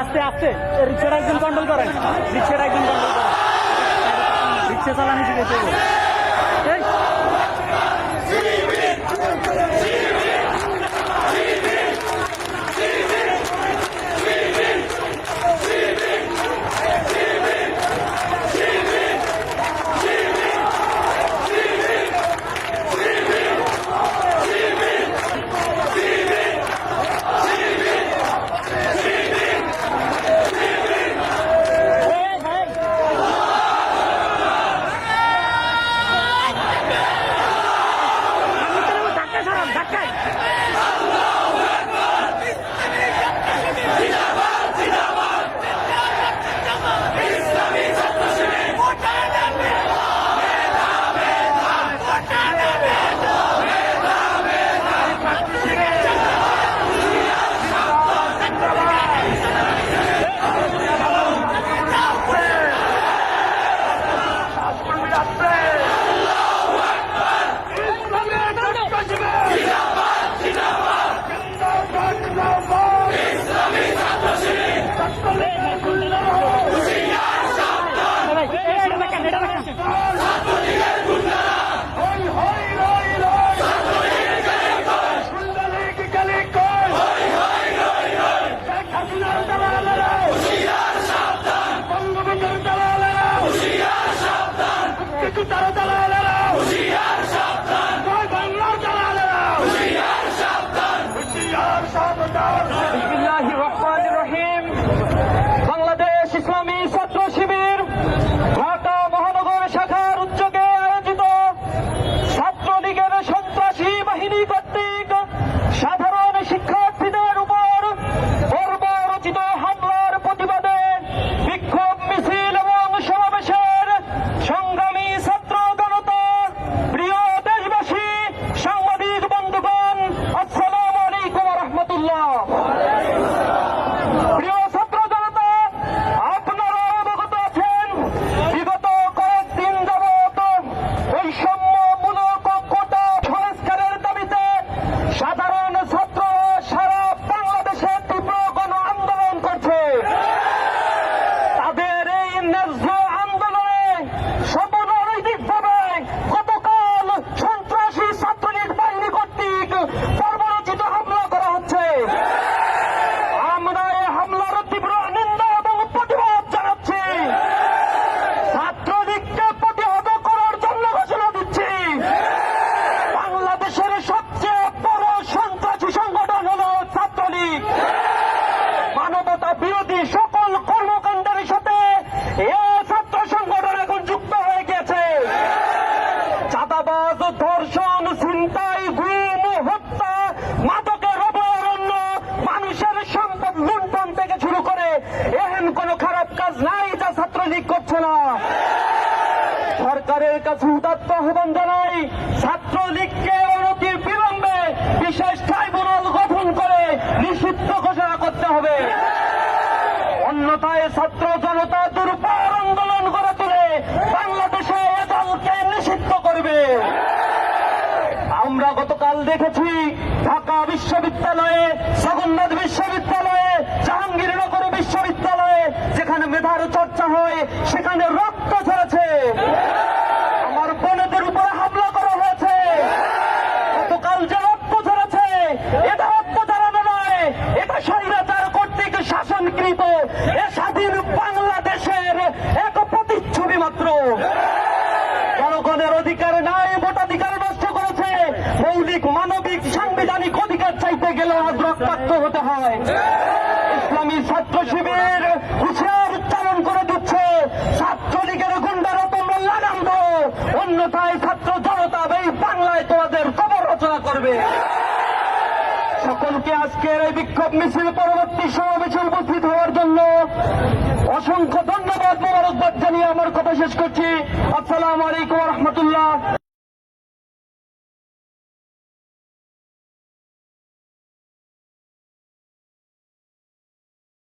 আস্তে আস্তে। রিক্সাটা একজন কন্ট্রোল করেন। রিক্সাটা একজন কন্ট্রোল করেন। রিক্সা চালানো শিখেছে ধর্ষণ ছিনতাই গুম হত্যা মাদকের অভয়ারণ্য মানুষের সম্পদ লুণ্ঠন থেকে শুরু করে এহেন কোনো খারাপ কাজ নাই যা ছাত্রলীগ করছে না। সরকারের কাছে উদাত্ত আহ্বান জানাই, ছাত্রলীগকে অনতি বিলম্বে বিশেষ ট্রাইব্যুনাল গঠন করে নিষিদ্ধ ঘোষণা করতে হবে। অন্যথায় ছাত্র জনতা দুর্বার আন্দোলন করে তুলে, বাংলাদেশে এ দলকে নিষিদ্ধ করবে। গতকাল দেখেছি ঢাকা বিশ্ববিদ্যালয়ে জগন্নাথ বিশ্ববিদ্যালয়ে ইসলামী ছাত্র শিবির হুঁশিয়ার উচ্চারণ করে দিচ্ছে। ছাত্রলীগের গুন্ডারা, তোমরা লাগাম অন্যথায় ছাত্র জনতা এই বাংলায় তোমাদের কবর রচনা করবে। সকলকে আজকের এই বিক্ষোভ মিছিল পরবর্তী সমাবেশে উপস্থিত হওয়ার জন্য অসংখ্য ধন্যবাদ মোবারকবাদ জানিয়ে আমার কথা শেষ করছি। আসসালামু আলাইকুম রহমতুল্লাহ।